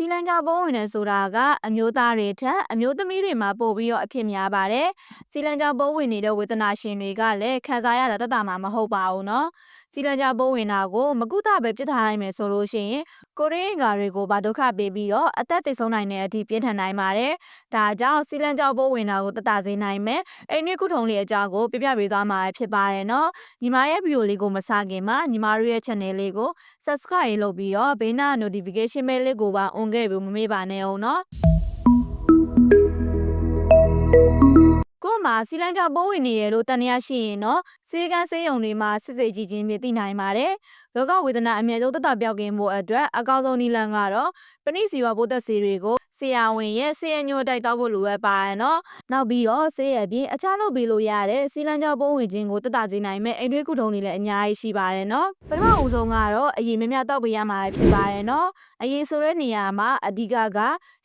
စီလန်ကပုံးဝင်တယ်ဆိုတာကအမျိုးသားတွေထက်အမျိုးသမီးတွေမှာပိုပြီးတော့အဖြစ်များပါတယ်။စီလန်ကပုံးဝင်နေတဲ့ဝေဒနာရှင်တွေကလည်းခံစားရတာတသက်မှာမဟုတ်ပါဘူးနော်။စီလန်ကြပိုးဝင်တာကိုမကုသပဲပြစ်ထားနိုင်မယ်ဆိုလို့ရှိရင်ကိုရင်းငါတွေကိုဗဒုက္ခပေးပြီးတော့အသက်သေဆုံးနိုင်တဲ့အထိပြင်းထန်နိုင်ပါတယ်။ဒါကြောင့်စီလန်ကြပိုးဝင်တာကိုတတစေနိုင်မယ်။အိမ်နှစ်ခုထုံးလေးအကြောင်းကိုပြပြပေးသွားမှာဖြစ်ပါတယ်နော်။ညီမရဲ့ဗီဒီယိုလေးကိုမစခင်မှာညီမတို့ရဲ့ channel လေးကို subscribe လုပ်ပြီးတော့ဘေးနာ notification bell လေးကိုပါ on ခဲ့ပြီးမမေ့ပါနဲ့အောင်နော်။ကို့မှာစီလန်ကြောင့်ပိုးဝင်နေရလို့တန်ရရှိရင်တော့ စေကန်းစေးရုံတွေမှာစစ်စစ်ကြီးချင်းမြင်သိနိုင်ပါတယ်။ယောဂဝေဒနာအမြဲဆုံးတက်တာပြောက်ကင်းဖို့အတွက်အကောင်းဆုံးနည်းလမ်းကတော့ပဏိစီဝဘုဒ္ဓစီတွေကိုဆရာဝန်ရဲ့ဆေးရညိုတိုက်တောက်ဖို့လိုအပ်ပါရဲ့နော်။နောက်ပြီးတော့ဆေးရပြင်အခြားလုပ်ပြီးလို့ရတဲ့စီလန်ကြောပိုးဝင်ခြင်းကိုတက်တာစေနိုင်မဲ့အိမ်တွင်းကုထုံတွေလည်းအများကြီးရှိပါတယ်နော်။ပထမဦးဆုံးကတော့အရင်မြမြတောက်ပေးရမှာဖြစ်ပါတယ်နော်။အရင်ဆိုတဲ့နေရာမှာအဓိကက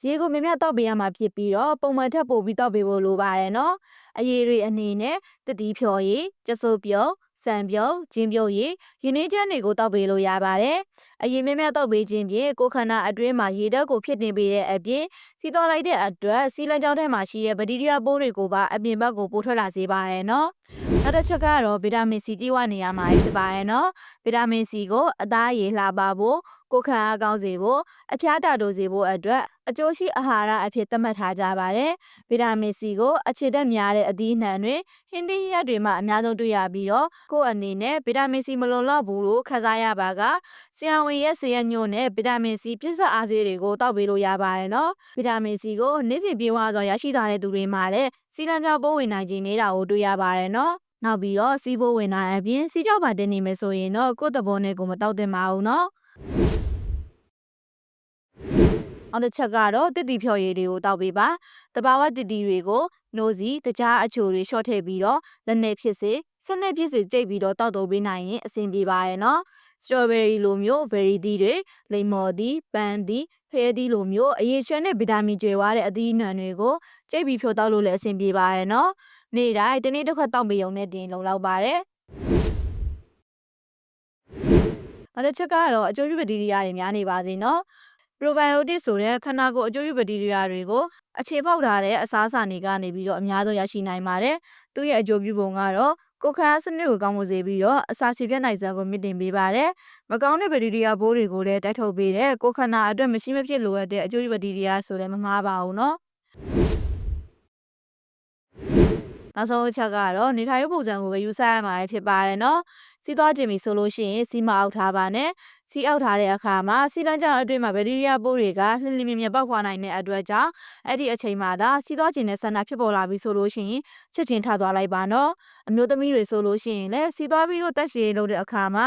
ရေကိုမြမြတောက်ပေးရမှာဖြစ်ပြီးတော့ပုံမှန်ထက်ပိုပြီးတောက်ပေးဖို့လိုပါတယ်နော်။အရေးတွေအနေနဲ့တတိဖြော်ရည်ကျစိုးပြုတ်စံပြုတ်ဂျင်းပြုတ်ရည်ရင်းနှီးချမ်းတွေကိုတောက်ပေးလို့ရပါတယ်။အရင်မြမြတောက်ပေးခြင်းဖြင့်ကိုယ်ခန္ဓာအတွင်းမှာရေဓာတ်ကိုဖြစ်နေပေးတဲ့အပြင်စီတော်လိုက်တဲ့အတွက်စီလန်ကြောင်းထဲမှာရှိတဲ့ဗက်တီးရီးယားပိုးတွေကိုပါအပြင်ဘက်ကိုပို့ထွက်လာစေပါတယ်နော်။ နောက်တစ်ချက်ကတော့ဗီတာမင်စီတိဝနေရမှာဖြစ်ပါရဲ့နော်။ဗီတာမင်စီကိုအသားရည်လှပဖို့ကိုယ်ခံအားကောင်းစေဖို့အဖျားတာတိုစေဖို့အတွက်အကျိုးရှိအာဟာရအဖြစ်သတ်မှတ်ထားကြပါတယ်။ဗီတာမင်စီကိုအခြေတက်များတဲ့အသီးနှံတွေဟင်းသီးရက်တွေမှာအများဆုံးတွေ့ရပြီးတော့ကိုယ့်အနေနဲ့ဗီတာမင်စီမလုံလောက်ဘူးလို့ခံစားရပါကဆရာဝန်ရဲ့ဆေးရညို့နဲ့ဗီတာမင်စီပြည့်စုံအားစေးတွေကိုတောက်ပေးလို့ရပါတယ်နော်။ဗီတာမင်စီကိုနေ့စဉ်ပြေဝစွာရရှိထားတဲ့သူတွေမှာလည်း စီလန်ကြောပိုးဝင်နိုင်ခြင်းနေတာကိုတွေ့ရပါတယ်နော်။နောက်ပြီးတော့စီးဖို့ဝင်လာအပြင်စီးကြောပါတင်နေမယ်ဆိုရင်တော့ကိုယ့်တဘောနဲ့ကိုမတောက်တင်ပါဘူးနော်အောင်တစ်ချက်ကတော့တစ်တီဖြော်ရည်တွေကိုတောက်ပေးပါတဘာဝတစ်တီတွေကိုနိုးစီတကြားအချိုတွေရှော့ထည့်ပြီးတော့လက်နဲ့ဖြစ်စေဆက်နဲ့ဖြစ်စေကြိတ်ပြီးတော့တောက်တော့ပေးနိုင်ရင်အဆင်ပြေပါရဲ့နော်စတော်ဘယ်ရီလိုမျိုးဘယ်ရီသီးတွေလိမ္မော်သီးပန်းသီး ဖဲသီးလိုမျိုးအရေးရွှဲနဲ့ဗီတာမင်ကျွေဝါတဲ့အသီးအနှံတွေကိုကြိတ်ပြီးဖြိုတောက်လို့လည်းအဆင်ပြေပါရဲ့နော်နေ့တိုင်းတနေ့တစ်ခါတောက်ပေးုံနဲ့တင်လုံလောက်ပါတယ်နောက်တစ်ချက်ကတော့အကျိုးပြုပတိရိယာတွေများနေပါစေနော် probiotic ဆိုတဲ့ခန္ဓာကိုယ်အကျိုးပြုပတိရိယာတွေကိုအခြေပေါက်ထားတဲ့အစားအစာတွေကနေပြီးတော့အများဆုံးရရှိနိုင်ပါတယ်။သူ့ရဲ့အကျိုးပြုပုံကတော့ ကိုယ်ခံအားစနစ်ကိုကောင်းမွန်စေပြီးတော့အစာချေပြတ်နိုင်စွမ်းကိုမြင့်တင်ပေးပါတယ်။မကောင်းတဲ့ဘက်တီးရီးယားဘိုးတွေကိုလည်းတိုက်ထုတ်ပေးတဲ့ကိုယ်ခန္ဓာအတွက်မရှိမဖြစ်လိုအပ်တဲ့အကျိုးပြုဘက်တီးရီးယားဆိုလည်းမမှားပါဘူးနော်။ နောက်ဆုံးအချက်ကတော့နေထိုင်ရေးပုံစံကိုပဲယူဆရမှာဖြစ်ပါတယ်နော်။စီးသွားခြင်းပြီဆိုလို့ရှိရင်စီမအောက်ထားပါနဲ့။စီအောက်ထားတဲ့အခါမှာစီလန်းကြောင်အတွင်းမှာဘက်တီးရီးယားပိုးတွေကလှလင်းမြင်မြင်ပေါက်ခွာနိုင်တဲ့အတွက်ကြောင့်အဲ့ဒီအချိန်မှာဒါစီးသွားခြင်းနဲ့ဆန္ဒဖြစ်ပေါ်လာပြီဆိုလို့ရှိရင်ချက်ချင်းထသွားလိုက်ပါနော်။အမျိုးသမီးတွေဆိုလို့ရှိရင်လည်းစီးသွားပြီးတော့တက်ရှည်လုပ်တဲ့အခါမှာ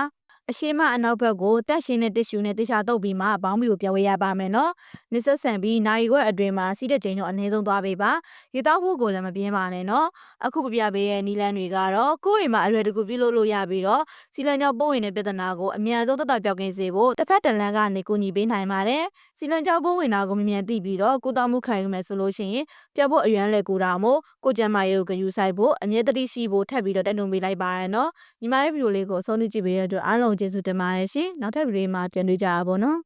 အရှိမအနောက်ဘက်ကိုတက်ရှင်တဲ့တစ်ရှူနဲ့တခြားတုပ်ပြီးမှဘောင်းမီကိုပြောင်းဝေးရပါမယ်နော်။နစ်ဆက်ဆန်ပြီးနိုင်ခွက်အတွင်းမှာစီးတဲ့ချိန်တော့အနည်းဆုံးသွားပေးပါ။ရေတောက်ဖို့ကိုလည်းမပြင်းပါနဲ့နော်။အခုပြပြပေးရဲ့နီလန်းတွေကတော့ကိုယ့်အိမ်မှာအရွယ်တကူပြုလုပ်လို့ရပြီးတော့စီလန်ကြောင့်ပိုးဝင်တဲ့ပြဿနာကိုအမြန်ဆုံးတက်တာပြောင်းကင်းစေဖို့တစ်ဖက်တလန်းကနေကူညီပေးနိုင်ပါတယ်။စီလန်ကြောင့်ပိုးဝင်တာကိုမြန်မြန်သိပြီးတော့ကိုတောက်မှုခံယူမယ်ဆိုလို့ရှိရင်ပြတ်ဖို့အရွမ်းလဲကူတာမို့ကိုကျမ်းမာရေးကိုဂရုစိုက်ဖို့အမြဲတတိရှိဖို့ထပ်ပြီးတော့တက်နှုံပေးလိုက်ပါရနော်။ညီမရဲ့ဗီဒီယိုလေးကိုအဆုံးထိကြည့်ပေးရတဲ့အတွက်အားလုံးကျေးဇူးတင်ပါတယ်ရှင်နောက်ထပ်ဗီဒီယိုမှာပြန်တွေ့ကြပါဘောနော်